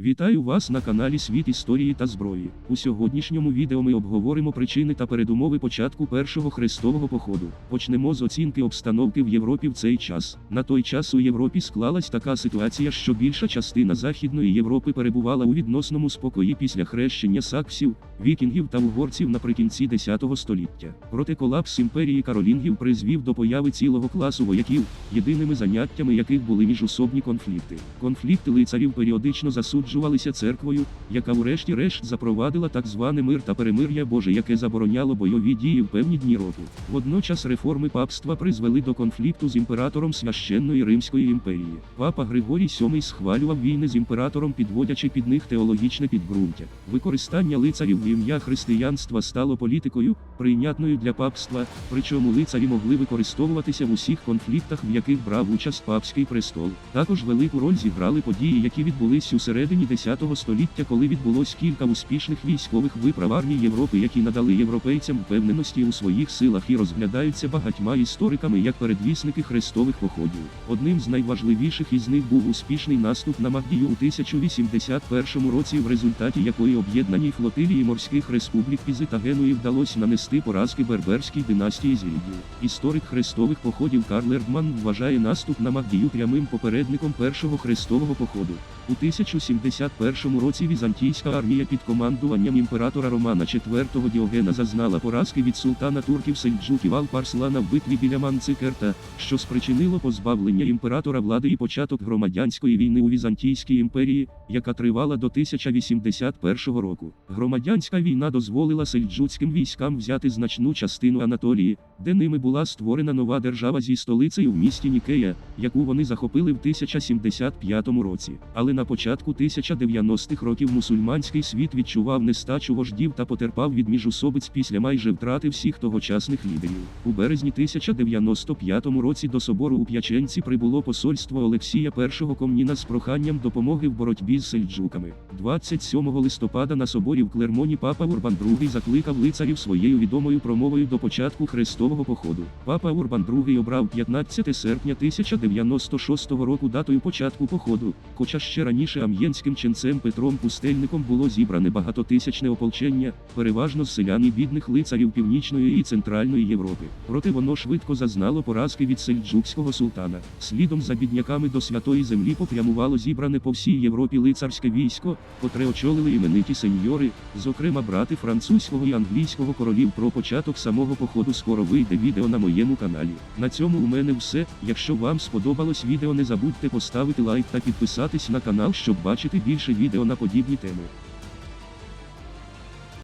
Вітаю вас на каналі Світ історії та зброї. У сьогоднішньому відео ми обговоримо причини та передумови початку першого хрестового походу. Почнемо з оцінки обстановки в Європі в цей час. На той час у Європі склалась така ситуація, що більша частина Західної Європи перебувала у відносному спокої після хрещення саксів, вікінгів та угорців наприкінці X століття. Проте колапс імперії каролінгів призвів до появи цілого класу вояків, єдиними заняттями яких були міжособні конфлікти. Конфлікти лицарів періодично засуджувалися церквою, яка врешті-решт запровадила так зване мир та перемир'я Боже, яке забороняло бойові дії в певні дні року. Водночас реформи папства призвели до конфлікту з імператором священної Римської імперії. Папа Григорій VII схвалював війни з імператором, підводячи під них теологічне підґрунтя. Використання лицарів в ім'я християнства стало політикою, прийнятною для папства, причому лицарі могли використовуватися в усіх конфліктах, в яких брав участь папський престол. Також велику роль зіграли події, які відбулись у середині X століття, коли відбулось кілька успішних військових виправ армій Європи, які надали європейцям впевненості у своїх силах і розглядаються багатьма істориками як передвісники хрестових походів. Одним з найважливіших із них був успішний наступ на Магдію у 1081 році, в результаті якої об'єднаній флотилії морських республік Пізи та Генуї вдалося нанести поразки берберській династії Зілідів. Історик хрестових походів Карл Ергман вважає наступ на Магдію прямим попередником першого хрестового походу. У 1071 році візантійська армія під командуванням імператора Романа IV Діогена зазнала поразки від султана турків сельджуків Алпарслана в битві біля Манцикерта, що спричинило позбавлення імператора влади і початок громадянської війни у Візантійській імперії, яка тривала до 1081 року. Громадянська війна дозволила сельджуцьким військам взяти значну частину Анатолії, де ними була створена нова держава зі столицею в місті Нікея, яку вони захопили в 1075 році. Але на початку 1090-х років мусульманський світ відчував нестачу вождів та потерпав від міжусобиць після майже втрати всіх тогочасних лідерів. У березні 1095 році до собору у П'яченці прибуло посольство Олексія І Комніна з проханням допомоги в боротьбі з сельджуками. 27 листопада на соборі в Клермоні папа Урбан II закликав лицарів своєю відомою промовою до початку хрестового походу. Папа Урбан II обрав 15 серпня 1096 року датою початку походу, хоча ще раніше ам'єнським ченцем Петром Пустельником було зібране багатотисячне ополчення, переважно з селян і бідних лицарів Північної і Центральної Європи. Проте воно швидко зазнало поразки від сельджукського султана. Слідом за бідняками до святої землі попрямувало зібране по всій Європі лицарське військо, котре очолили імениті сеньори, зокрема брати французького і англійського королів. Про початок самого походу скоро вийде відео на моєму каналі. На цьому у мене все. Якщо вам сподобалось відео, не забудьте поставити лайк та підписатись на канал, щоб бачити більше відео на подібні теми.